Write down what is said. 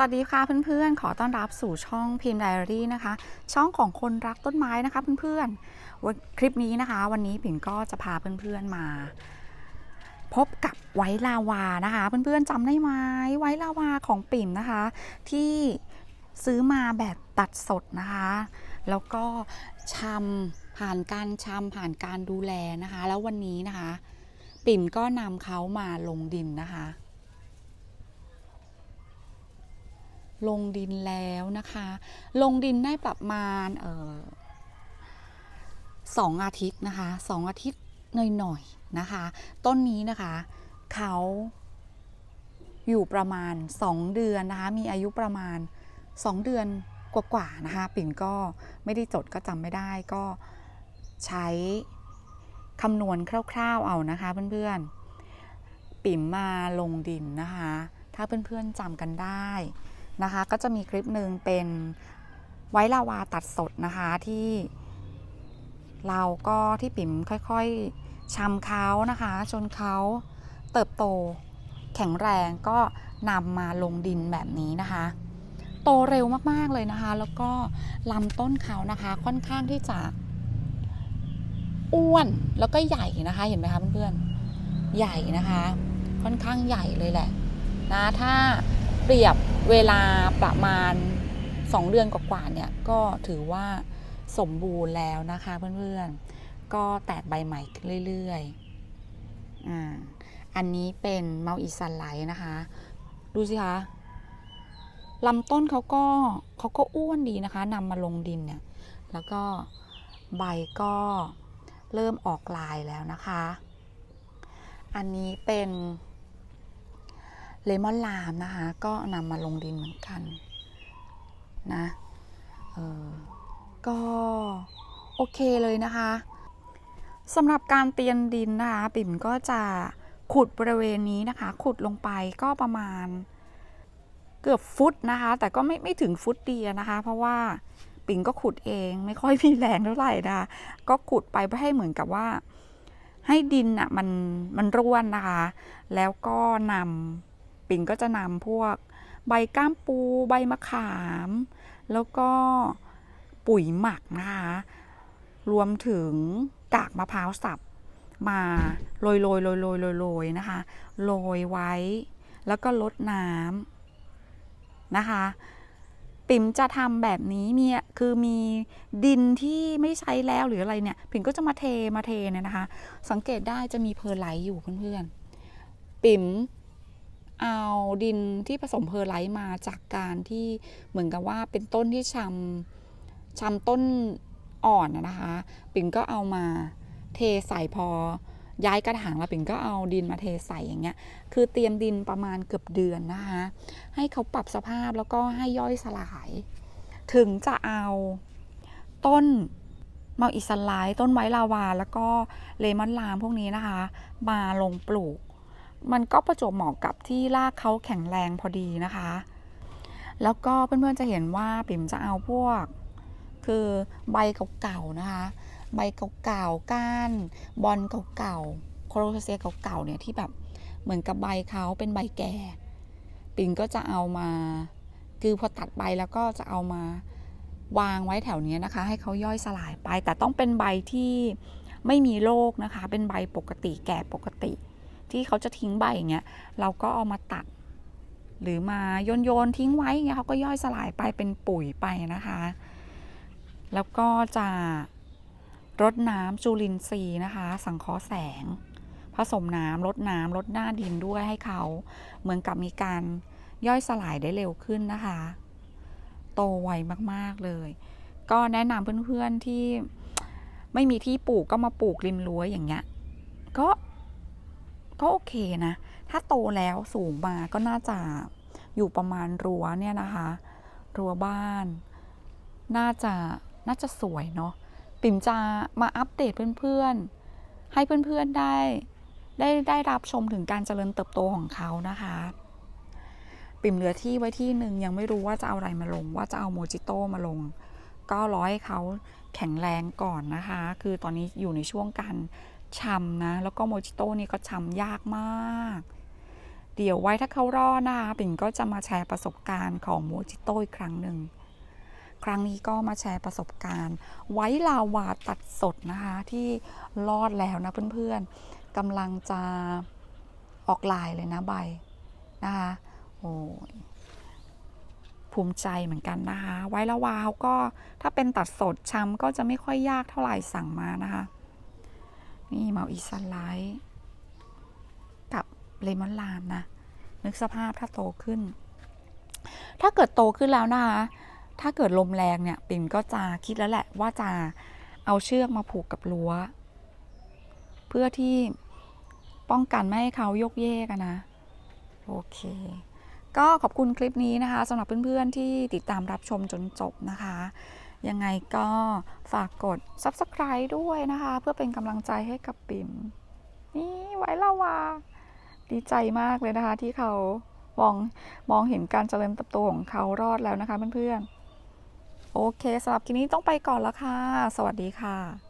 สวัสดีค่ะเพื่อนๆ ขอต้อนรับสู่ช่องพิมพ์ไดอารี่นะคะ ช่องของคนรักต้นไม้นะคะเพื่อนๆวันคลิปนี้นะคะ วันนี้ผิงก็จะพาเพื่อนๆมา พบกับไวท์ลาวานะคะเพื่อนๆจำได้ไหมไวท์ลาวาของปิ่มนะคะ ที่ซื้อมาแบบตัดสดนะคะ แล้วก็ชำผ่านการชำผ่านการดูแลนะคะ แล้ววันนี้นะคะ ปิ่มก็นำเขามาลงดินนะคะ ลงดินแล้วนะคะ ลงดินได้ประมาณเออสองอาทิตย์นะคะสองอาทิตย์หน่อยๆนะคะ ต้นนี้นะคะเขาอยู่ประมาณ 2 เดือนนะคะ มีอายุประมาณ 2 เดือนกว่าๆนะคะ ปิ่นก็ไม่ได้จดก็จำไม่ได้ก็ใช้คำนวณคร่าวๆเอานะคะเพื่อนๆ ปิ่มมาลงดินนะคะ ถ้าเพื่อนๆจำกันได้ นะคะ ก็จะมีคลิปหนึ่งเป็นไว้ลาวาตัดสดนะคะที่ เราก็ที่ปิ๋มค่อยๆชำเขานะคะจนเขาเติบโตแข็งแรงก็นำมาลงดินแบบนี้นะคะ โตเร็วมากๆเลยนะคะ แล้วก็ลำต้นเขานะคะค่อนข้างที่จะอ้วนแล้วก็ใหญ่นะคะ เห็นไหมคะเพื่อนๆใหญ่นะคะ ค่อนข้างใหญ่เลยแหละนะถ้า เปรียบเวลาประมาณ 2 เดือนกว่าๆเนี่ยก็ถือว่าสมบูรณ์แล้วนะคะเพื่อนๆ ก็แตกใบใหม่ขึ้นเรื่อยๆ อ่า อันนี้เป็นเมาอีซันไลท์นะคะ ดูสิคะลำต้นเขาก็เขาก็อ้วนดีนะคะนำมาลงดินเนี่ย แล้วก็ใบก็เริ่มออกลายแล้วนะคะ อันนี้เป็น เลมอนลามนะคะ ก็นำมาลงดินเหมือนกันนะเออก็โอเคเลยนะคะสำหรับการเตรียมดินนะคะ ปิ่มก็จะขุดบริเวณนี้นะคะ ขุดลงไปก็ประมาณเกือบฟุตนะคะ แต่ก็ไม่ไม่ถึงฟุตเดียนะคะ เพราะว่าปิ่มก็ขุดเองไม่ค่อยมีแรงเท่าไหร่นะคะก็ขุดไปเพื่อให้เหมือนกับว่า ให้ดินอะมันมันร่วนนะคะ แล้วก็นำ ปิ่งก็จะนำพวกใบก้ามปู ใบมะขาม แล้วก็ปุ๋ยหมักนะคะ รวมถึงกากมะพร้าวสับมาโรยโรยโรยโรยโรยโรยนะคะโรยไว้ แล้วก็ลดน้ำนะคะ ปิ่มจะทำแบบนี้มีคือมีดินที่ไม่ใช้แล้วหรืออะไรเนี่ย ปิ่มก็จะมาเทมาเทเนี่ยนะคะ สังเกตได้จะมีเพอร์ไลท์อยู่เพื่อนๆปิ่ม เอาดินที่ผสมเพอร์ไลท์มาจากการที่เหมือนกับว่าเป็นต้นที่ชำชำต้นอ่อนนะคะ ปิ่นก็เอามาเทใส่พอย้ายกระถางแล้วปิ่นก็เอาดินมาเทใส่อย่างเงี้ย คือเตรียมดินประมาณเกือบเดือนนะคะ ให้เขาปรับสภาพแล้วก็ให้ย่อยสลาย ถึงจะเอาต้นเมาอิสไลต้นไว้ลาวา แล้วก็เลมอนลามพวกนี้นะคะ มาลงปลูก มันก็ประจวบเหมาะกับที่รากเขาแข็งแรงพอดีนะคะ แล้วก็เพื่อนๆจะเห็นว่าปิ่มจะเอาพวก คือใบเก่าๆนะคะ ใบเก่าๆก้านบอลเก่าๆโคโรเซียเก่าๆเนี่ยที่แบบเหมือนกับใบเขาเป็นใบแก่ ปิ่มก็จะเอามา คือพอตัดใบแล้วก็จะเอามาวางไว้แถวนี้นะคะ ให้เขาย่อยสลายไป แต่ต้องเป็นใบที่ไม่มีโรคนะคะ เป็นใบปกติแก่ปกติ ที่เขาจะทิ้งใบอย่างเงี้ยเราก็เอามาตัด หรือมาโยนโยนทิ้งไว้เงี้ยเขาก็ย่อยสลายไปเป็นปุ๋ยไปนะคะ แล้วก็จะรดน้ำจุลินทรีย์นะคะ สังเคราะห์แสง ผสมน้ำลดน้ำลดหน้าดินด้วยให้เขาเหมือนกับมีการย่อยสลายได้เร็วขึ้นนะคะ โตไวมากๆเลย ก็แนะนำเพื่อนๆที่ไม่มีที่ปลูกก็มาปลูกริมรั้วอย่างเงี้ย ก็ ก็โอเคนะ ถ้าโตแล้วสูงมาก็น่าจะอยู่ประมาณรั้วเนี่ยนะคะ รั้วบ้าน น่าจะน่าจะสวยเนาะปิ่มจะมาอัปเดตเพื่อนๆ ให้เพื่อนๆได้ได้ได้รับชมถึงการเจริญเติบโตของเขานะคะ ปิ่มเหลือที่ไว้ที่หนึ่งยังไม่รู้ว่าจะเอาอะไรมาลง ว่าจะเอาโมจิโต้มาลง ก็รอให้เขาแข็งแรงก่อนนะคะ คือตอนนี้อยู่ในช่วงการ ชำนะ แล้วก็โมจิโต้นี่ก็ชำยากมาก เดี๋ยวไว้ถ้าเขารอดนะคะปิ่นก็จะมาแชร์ประสบการณ์ของโมจิโต้อีกครั้งหนึ่ง ครั้งนี้ก็มาแชร์ประสบการณ์ ไว้ลาวาตัดสดนะคะ ที่รอดแล้วนะเพื่อนๆกำลังจะออกลายเลยนะใบนะคะโอ้ภูมิใจเหมือนกันนะคะ ไว้ละวาวก็ถ้าเป็นตัดสดช้ำก็จะไม่ค่อยยากเท่าไหร่สั่งมานะคะ นี่เมาอีซันไลท์กับเลมอนลามนะ นึกสภาพถ้าโตขึ้น ถ้าเกิดโตขึ้นแล้วนะคะ ถ้าเกิดลมแรงเนี่ย ปิ่นก็จะคิดแล้วแหละว่าจะเอาเชือกมาผูกกับรั้ว เพื่อที่ป้องกันไม่ให้เขายกเยกนะ โอเค ก็ขอบคุณคลิปนี้นะคะสำหรับเพื่อนๆที่ติดตามรับชมจนจบนะคะ ยังไงก็ฝากกด subscribe ด้วยนะคะ เพื่อเป็นกำลังใจให้กับปิ่ม นี่ไว้ละวาดีใจมากเลยนะคะ ที่เขามองมองเห็นการเจริญเติบโตของเขารอดแล้วนะคะเพื่อนๆ โอเคสำหรับคลิปนี้ต้องไปก่อนแล้วค่ะ สวัสดีค่ะ